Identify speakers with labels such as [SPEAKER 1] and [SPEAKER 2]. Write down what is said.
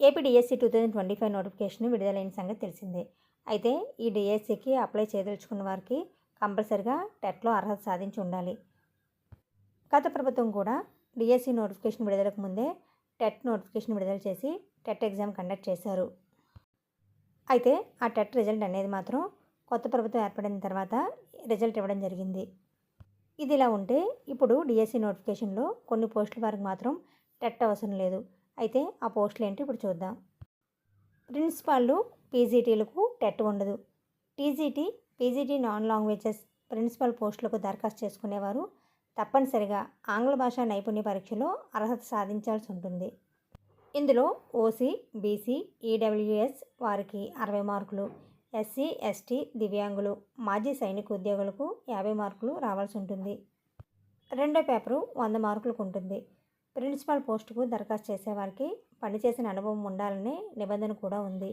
[SPEAKER 1] AP DSC two thousand twenty five notification విడుదలైన సంగతి తెలిసిందే. అయితే ఈ డిఎస్సికి అప్లై చేయదలుచుకున్న వారికి కంపల్సరిగా టెట్లో అర్హత సాధించి ఉండాలి. గత ప్రభుత్వం కూడా డిఎస్సి నోటిఫికేషన్ విడుదలకు ముందే టెట్ నోటిఫికేషన్ విడుదల చేసి టెట్ ఎగ్జామ్ కండక్ట్ చేశారు. అయితే ఆ టెట్ రిజల్ట్ అనేది మాత్రం కొత్త ప్రభుత్వం ఏర్పడిన తర్వాత రిజల్ట్ ఇవ్వడం జరిగింది. ఇది ఇలా ఉంటే ఇప్పుడు డిఎస్సి నోటిఫికేషన్లో కొన్ని పోస్టుల వారికి మాత్రం టెట్ అవసరం లేదు. అయితే ఆ పోస్టులు ఏంటి ఇప్పుడు చూద్దాం. ప్రిన్సిపాళ్ళు పీజీటీలకు టెట్ ఉండదు. TGT PGT non languages principal పోస్టులకు దరఖాస్తు చేసుకునేవారు తప్పనిసరిగా ఆంగ్ల భాషా నైపుణ్య పరీక్షలో అర్హత సాధించాల్సి ఉంటుంది. ఇందులో ఓసీ బీసీ ఈడబ్ల్యూఎస్ వారికి అరవై మార్కులు ఎస్సీ ఎస్టీ దివ్యాంగులు మాజీ సైనిక ఉద్యోగులకు యాభై మార్కులు రావాల్సి ఉంటుంది. రెండో పేపరు వంద మార్కులకు ఉంటుంది. ప్రిన్సిపల్ పోస్టుకు దరఖాస్తు చేసేవారికి పనిచేసిన అనుభవం ఉండాలనే నిబంధన కూడా ఉంది.